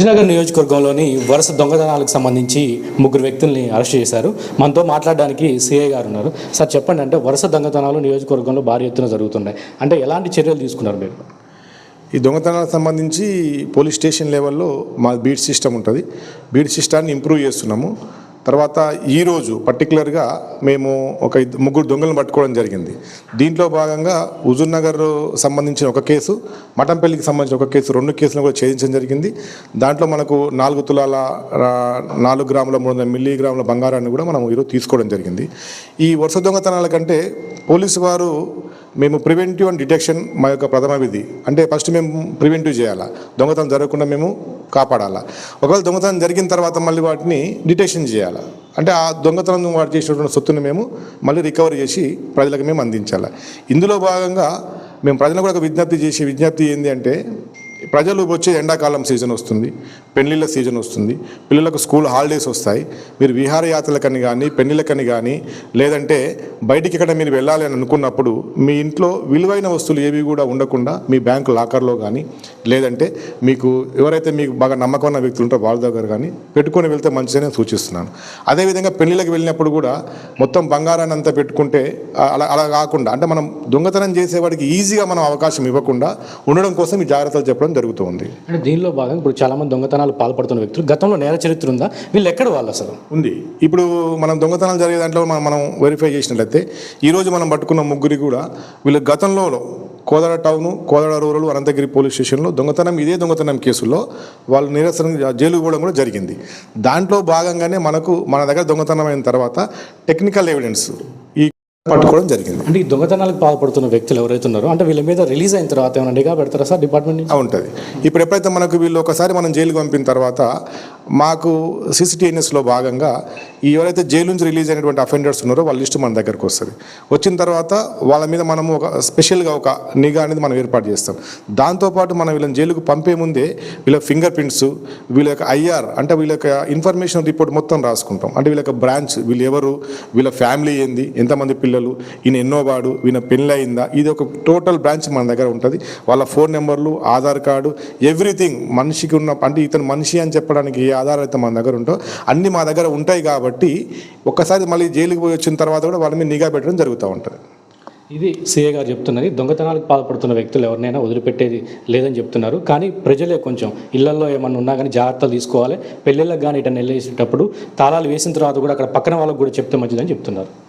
విజయనగర్ నియోజకవర్గంలోని వరుస దొంగతనాలకు సంబంధించి ముగ్గురు వ్యక్తుల్ని అరెస్ట్ చేశారు. మనతో మాట్లాడడానికి సిఐ గారు ఉన్నారు. సార్ చెప్పండి అంటే వరుస దొంగతనాలు నియోజకవర్గంలో భారీ ఎత్తున జరుగుతున్నాయి. అంటే ఎలాంటి చర్యలు తీసుకున్నారు మీరు? ఈ దొంగతనాలకు సంబంధించి పోలీస్ స్టేషన్ లెవెల్లో మా బీట్ సిస్టమ్ ఉంటుంది. బీట్ సిస్టాన్ని ఇంప్రూవ్ చేస్తున్నాము. తర్వాత ఈరోజు పర్టికులర్గా మేము ఒక ముగ్గురు దొంగలను పట్టుకోవడం జరిగింది. దీంట్లో భాగంగా హుజూర్నగర్ సంబంధించిన ఒక కేసు మటంపల్లికి సంబంధించిన ఒక కేసు రెండు కేసులను కూడా ఛేదించడం జరిగింది. దాంట్లో మనకు నాలుగు తులాల నాలుగు గ్రాముల మూడు వందల మిల్లీ గ్రాముల బంగారాన్ని కూడా మనం ఈరోజు తీసుకోవడం జరిగింది. ఈ వరుస దొంగతనాల కంటే పోలీసు వారు మేము ప్రివెంటివ్ అండ్ డిటెక్షన్ మా యొక్క ప్రథమ విధి. అంటే ఫస్ట్ మేము ప్రివెంటివ్ చేయాలా? దొంగతనం జరగకుండా మేము కాపాడాలా? ఒకవేళ దొంగతనం జరిగిన తర్వాత మళ్ళీ వాటిని డిటెక్షన్ చేయాలా? అంటే ఆ దొంగతనం వాడు చేసినటువంటి సొత్తుని మేము మళ్ళీ రికవర్ చేసి ప్రజలకు మేము అందించాలి? ఇందులో భాగంగా మేము ప్రజలకు కూడా ఒక విజ్ఞప్తి చేసే విజ్ఞప్తి ఏంటి అంటే ప్రజలు వచ్చే ఎండాకాలం సీజన్ వస్తుంది పెళ్ళిళ్ళ సీజన్ వస్తుంది పిల్లలకు స్కూల్ హాలిడేస్ వస్తాయి. మీరు విహారయాత్రలకని కానీ పెళ్ళిళ్ళకని కానీ లేదంటే బయటికి ఎక్కడ మీరు వెళ్ళాలి అని అనుకున్నప్పుడు మీ ఇంట్లో విలువైన వస్తువులు ఏవి కూడా ఉండకుండా మీ బ్యాంకు లాకర్లో కానీ లేదంటే మీకు ఎవరైతే మీకు బాగా నమ్మకం ఉన్న వ్యక్తులు ఉంటారో వాళ్ళ దగ్గర కానీ పెట్టుకొని వెళ్తే మంచిదని సూచిస్తున్నాను. అదేవిధంగా పెళ్ళిళ్ళకి వెళ్ళినప్పుడు కూడా మొత్తం బంగారాన్ని అంతా పెట్టుకుంటే అలా అలా కాకుండా అంటే మనం దొంగతనం చేసేవాడికి ఈజీగా మనం అవకాశం ఇవ్వకుండా ఉండడం కోసం ఈ జాగ్రత్తలు చెప్పడం జరుగుతుంది. అంటే దీనిలో భాగంగా ఇప్పుడు చాలామంది దొంగతనాలు పాల్పడుతున్న వ్యక్తులు గతంలో నేర చరిత్ర ఉందా? వీళ్ళు ఎక్కడ వాళ్ళు అసలు? ఉంది. ఇప్పుడు మనం దొంగతనాలు జరిగే దాంట్లో మనం మనం వెరిఫై చేసినట్లయితే ఈరోజు మనం పట్టుకున్న ముగ్గురి కూడా వీళ్ళు గతంలో Kodada town Kodada rural Anantagiri police స్టేషన్లో దొంగతనం ఇదే దొంగతనం కేసుల్లో వాళ్ళు నిరసన జైలు పోవడం కూడా జరిగింది. దాంట్లో భాగంగానే మనకు మన దగ్గర దొంగతనం అయిన తర్వాత టెక్నికల్ ఎవిడెన్స్ పట్టుకోవడం జరిగింది. అంటే ఈ దొంగతనాలకు పాల్పడుతున్న వ్యక్తులు ఎవరైతే ఉన్నారో అంటే వీళ్ళ మీద రిలీజ్ అయిన తర్వాత ఏమైనా నిఘా పెడతారా సార్ డిపార్ట్మెంట్ ఉంటుంది. ఇప్పుడు ఎప్పుడైతే మనకు వీళ్ళు ఒకసారి మనం జైలుకి పంపిన తర్వాత మాకు సిసిటిఎన్ఎస్లో భాగంగా ఈ ఎవరైతే జైలు నుంచి రిలీజ్ అయినటువంటి అఫెండర్స్ ఉన్నారో వాళ్ళ లిస్ట్ మన దగ్గరకు వస్తుంది. వచ్చిన తర్వాత వాళ్ళ మీద మనము ఒక స్పెషల్గా ఒక నిఘా అనేది మనం ఏర్పాటు చేస్తాం. దాంతోపాటు మనం వీళ్ళని జైలుకు పంపే ముందే వీళ్ళ ఫింగర్ ప్రింట్స్ వీళ్ళ యొక్క ఐఆర్ అంటే వీళ్ళ యొక్క ఇన్ఫర్మేషన్ రిపోర్ట్ మొత్తం రాసుకుంటాం. అంటే వీళ్ళ యొక్క బ్రాంచ్ వీళ్ళు ఎవరు వీళ్ళ ఫ్యామిలీ ఏంది ఎంతమంది పిల్లలు ఈయన ఎన్నో వాడు ఈయన పెళ్ళి అయిందా ఇది ఒక టోటల్ బ్రాంచ్ మన దగ్గర ఉంటుంది. వాళ్ళ ఫోన్ నెంబర్లు ఆధార్ కార్డు ఎవ్రీథింగ్ మనిషికి ఉన్న అంటే ఇతను మనిషి అని చెప్పడానికి ఏ ఆధారం అయితే మన దగ్గర ఉంటో అన్నీ మా దగ్గర ఉంటాయి కాబట్టి ఒక్కసారి మళ్ళీ జైలుకి పోయి వచ్చిన తర్వాత కూడా వాళ్ళ మీద నిఘా పెట్టడం జరుగుతూ ఉంటుంది. ఇది సీఏ గారు చెప్తున్నది. దొంగతనాలకు పాల్పడుతున్న వ్యక్తులు ఎవరినైనా వదిలిపెట్టేది లేదని చెప్తున్నారు. కానీ ప్రజలే కొంచెం ఇళ్ళలో ఏమన్నా ఉన్నా కానీ జాగ్రత్తలు తీసుకోవాలి. పెళ్ళిళ్ళకి కానీ ఇటు వెళ్ళేసేటప్పుడు తాళాలు వేసిన తర్వాత కూడా అక్కడ పక్కన వాళ్ళకి కూడా చెప్తే మంచిదని చెప్తున్నారు.